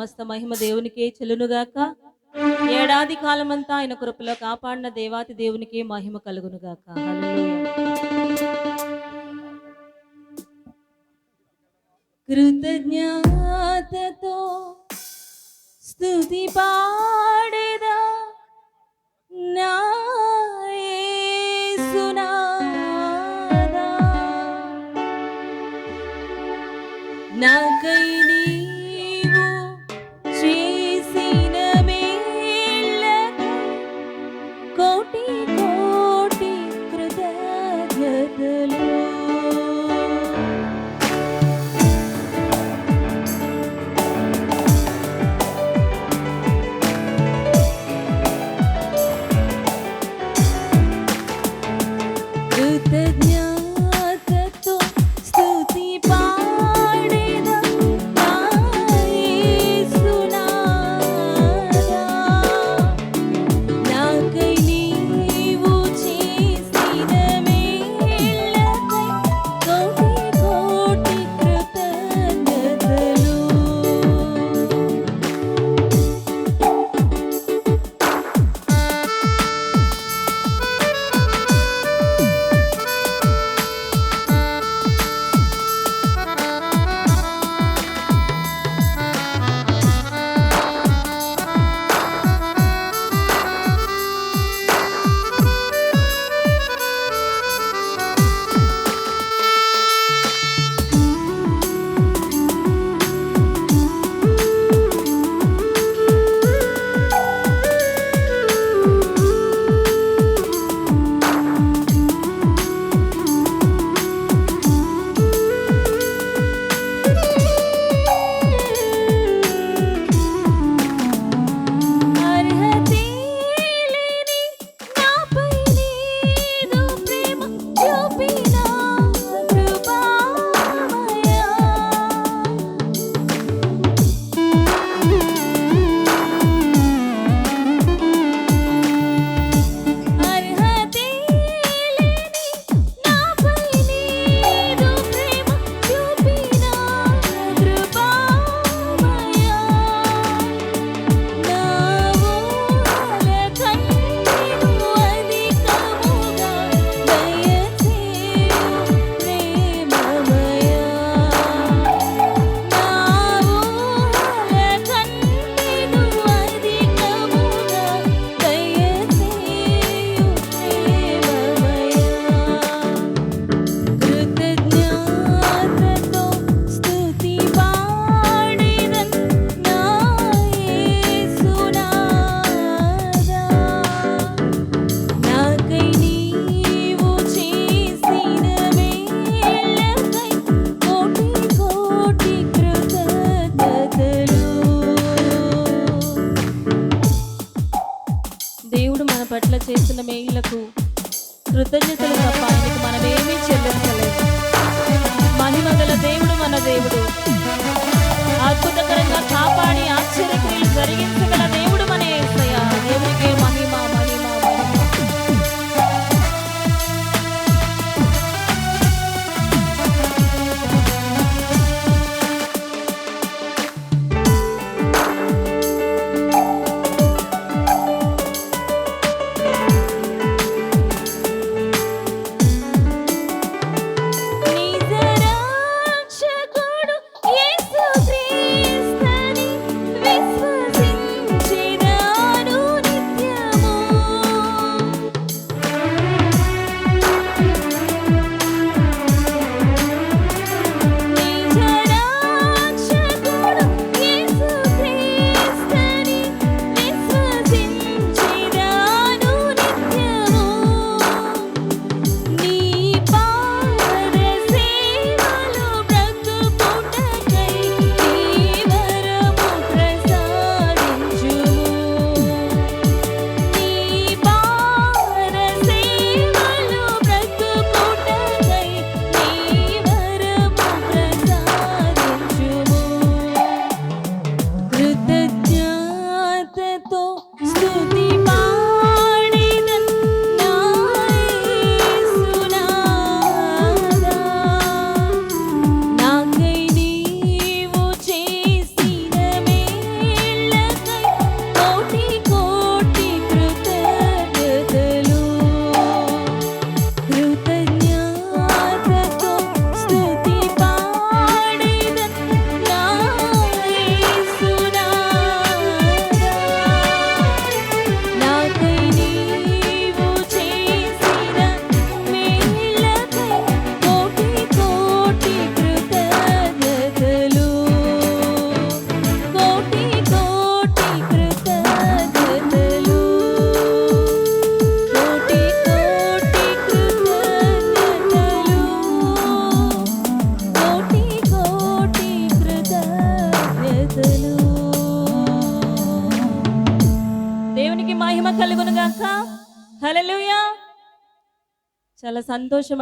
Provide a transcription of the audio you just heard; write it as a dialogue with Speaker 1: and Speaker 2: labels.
Speaker 1: సమస్త మహిమ దేవునికే చెలునుగాక ఏడాది కాలమంతా ఆయన కృపలో కాపాడిన దేవాతి దేవునికే మహిమ కలుగునుగాక. కృతజ్ఞతతో స్థుతి పాడేదా నా యేసునాదా. నాకై దేవుడు మన పట్ల చేసిన మేలులకు కృతజ్ఞతలు తప్ప ఆయనకు మనమేమీ చెల్లించలేదు. మహిమగల దేవుడు మన దేవుడు. అద్భుతకరంగా కాపాడు హలలుయా చాలా సంతోషం